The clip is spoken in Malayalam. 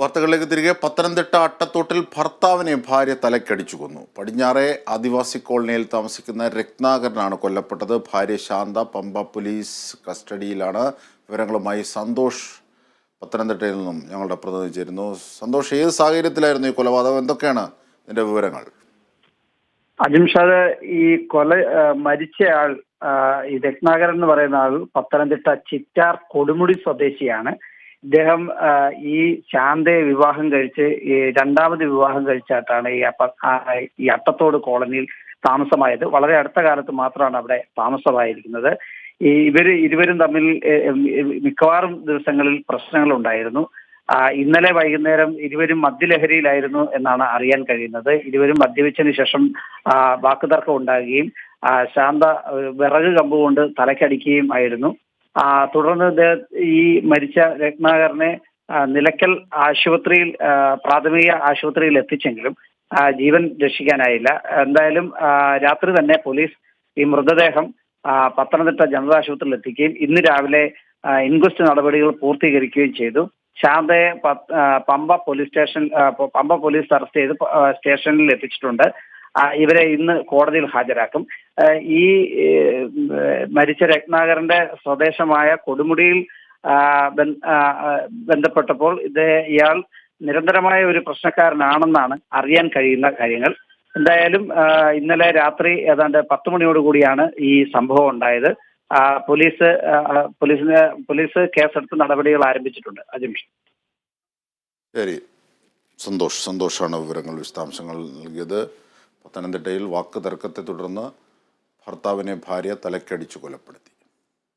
വാർത്തകളിലേക്ക് തിരികെ പത്തനംതിട്ട അട്ടത്തോട്ടിൽ ഭർത്താവിനെ ഭാര്യ തലക്കടിച്ചു കൊന്നു. പടിഞ്ഞാറെ ആദിവാസി കോളനിയിൽ താമസിക്കുന്ന രത്നാകരനാണ് കൊല്ലപ്പെട്ടത്. ഭാര്യ ശാന്ത പമ്പ പോലീസ് കസ്റ്റഡിയിലാണ്. വിവരങ്ങളുമായി സന്തോഷ് പത്തനംതിട്ടയിൽ നിന്നും ഞങ്ങളുടെ പ്രതിനിധി ചേരുന്നു. സന്തോഷ് ഏത് സാഹചര്യത്തിലായിരുന്നു ഈ കൊലപാതകം? എന്തൊക്കെയാണ് ഇതിന്റെ വിവരങ്ങൾ? അജിംഷാദ് ഈ കൊല മരിച്ചയാൾ ഈ രത്നാകരൻ എന്ന് പറയുന്ന ആൾ പത്തനംതിട്ട ചിറ്റാർ കൊടുമുടി സ്വദേശിയാണ്. ഇദ്ദേഹം ഈ ശാന്തയെ വിവാഹം കഴിച്ച് രണ്ടാമത് വിവാഹം കഴിച്ചായിട്ടാണ് ഈ അപ്പ ഈ അട്ടത്തോട് കോളനിയിൽ താമസമായത്. വളരെ അടുത്ത കാലത്ത് മാത്രമാണ് അവിടെ താമസമായിരിക്കുന്നത്. ഈ ഇവർ ഇരുവരും തമ്മിൽ മിക്കവാറും ദിവസങ്ങളിൽ പ്രശ്നങ്ങൾ ഉണ്ടായിരുന്നു ഇന്നലെ വൈകുന്നേരം ഇരുവരും മദ്യലഹരിയിലായിരുന്നു എന്നാണ് അറിയാൻ കഴിയുന്നത്. ഇരുവരും മദ്യപിച്ചതിന് ശേഷം വാക്കുതർക്കം ഉണ്ടാകുകയും ശാന്ത വിറക് കമ്പ് കൊണ്ട് തലക്കടിക്കുകയും ആയിരുന്നു. തുടർന്ന് ഈ മരിച്ച രത്നാകരനെ നിലയ്ക്കൽ ആശുപത്രിയിൽ പ്രാഥമിക ആശുപത്രിയിൽ എത്തിച്ചെങ്കിലും ജീവൻ രക്ഷിക്കാനായില്ല. എന്തായാലും രാത്രി തന്നെ പോലീസ് ഈ മൃതദേഹം പത്തനംതിട്ട ജനറൽ ആശുപത്രിയിൽ എത്തിക്കുകയും ഇന്ന് രാവിലെ ഇൻക്വസ്റ്റ് നടപടികൾ പൂർത്തീകരിക്കുകയും ചെയ്തു. ശാന്തയെ Pamba police station Pamba police arrest ചെയ്ത് സ്റ്റേഷനിൽ എത്തിച്ചിട്ടുണ്ട്. ഇവരെ ഇന്ന് കോടതിയിൽ ഹാജരാക്കും. ഈ മരിച്ച രത്നാകരന്റെ സ്വദേശമായ കൊടുമുടിയിൽ ബന്ധപ്പെട്ടപ്പോൾ ഇത് ഇയാൾ നിരന്തരമായ ഒരു പ്രശ്നക്കാരനാണെന്നാണ് അറിയാൻ കഴിയുന്ന കാര്യങ്ങൾ. എന്തായാലും ഇന്നലെ രാത്രി ഏതാണ്ട് പത്ത് മണിയോട് കൂടിയാണ് ഈ സംഭവം ഉണ്ടായത്. പോലീസ് പോലീസിന് പോലീസ് കേസെടുത്ത് നടപടികൾ ആരംഭിച്ചിട്ടുണ്ട്. അജിംഷ് ശരി. സന്തോഷ് സന്തോഷാണ് വിവരങ്ങൾ വിശദാംശങ്ങൾ നൽകിയത്. പത്തനംതിട്ടയിൽ വാക്ക് തർക്കത്തെ തുടർന്ന് ഭർത്താവിനെ ഭാര്യ തലക്കടിച്ചു കൊലപ്പെടുത്തി.